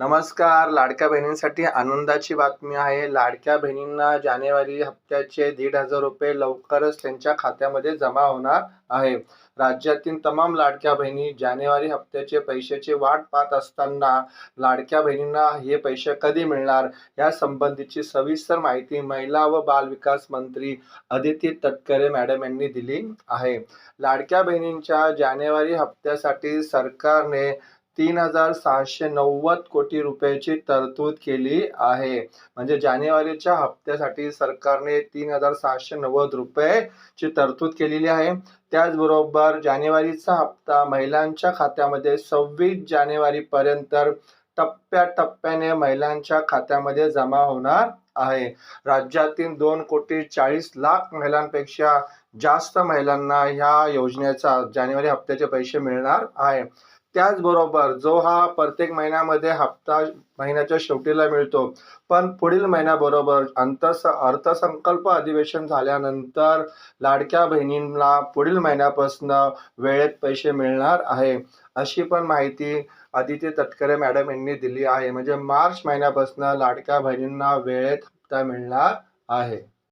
नमस्कार लाडक्या बहिणींसाठी आनंदाची बातमी आहे. लाडक्या बहिणींना जानेवारी हप्त्याचे दीड हजार रुपये लवकरच त्यांच्या खात्यामध्ये जमा होणार आहे. राज्यातील तमाम लाडक्या बहिणी जानेवारी हप्त्याचे पैशाची वाट पाहत असताना लाडक्या बहिणींना हे पैसे कधी मिळणार? या संबंधीची सविस्तर माहिती महिला व बाल विकास मंत्री अदिती तटकरे मॅडम यांनी दिली आहे. लाडक्या बहिणींच्या जानेवारी हप्त्यासाठी सरकारने तीन हजार सहाशे नव्वद कोटी रुपयाची तरतूद केली आहे. म्हणजे जानेवारीच्या हप्त्यासाठी सरकारने तीन हजार सहाशे नव्वद रुपयेची तरतूद केलेली आहे. त्याचबरोबर जानेवारीचा हप्ता महिलांच्या खात्यामध्ये सव्वीस जानेवारीपर्यंत टप्प्याटप्प्याने महिलांच्या खात्यामध्ये जमा होणार आहे. राज्यातील दोन कोटी चाळीस लाख महिलांपेक्षा जास्त महिलांना ह्या योजनेचा जानेवारी हप्त्याचे पैसे मिळणार आहे. त्याचबरोबर जो हा प्रत्येक महिन्यामध्ये हप्ता महिन्याच्या शेवटीला मिळतो पण पुढील महिन्याबरोबर अंतस अर्थसंकल्प अधिवेशन झाल्यानंतर लाडक्या बहिणींना पुढील महिन्यापासून वेळेत पैसे मिळणार आहे अशी पण माहिती आदित्य तटकरे मॅडम यांनी दिली आहे. म्हणजे मार्च महिन्यापासून लाडक्या बहिणींना वेळेत हप्ता मिळणार आहे.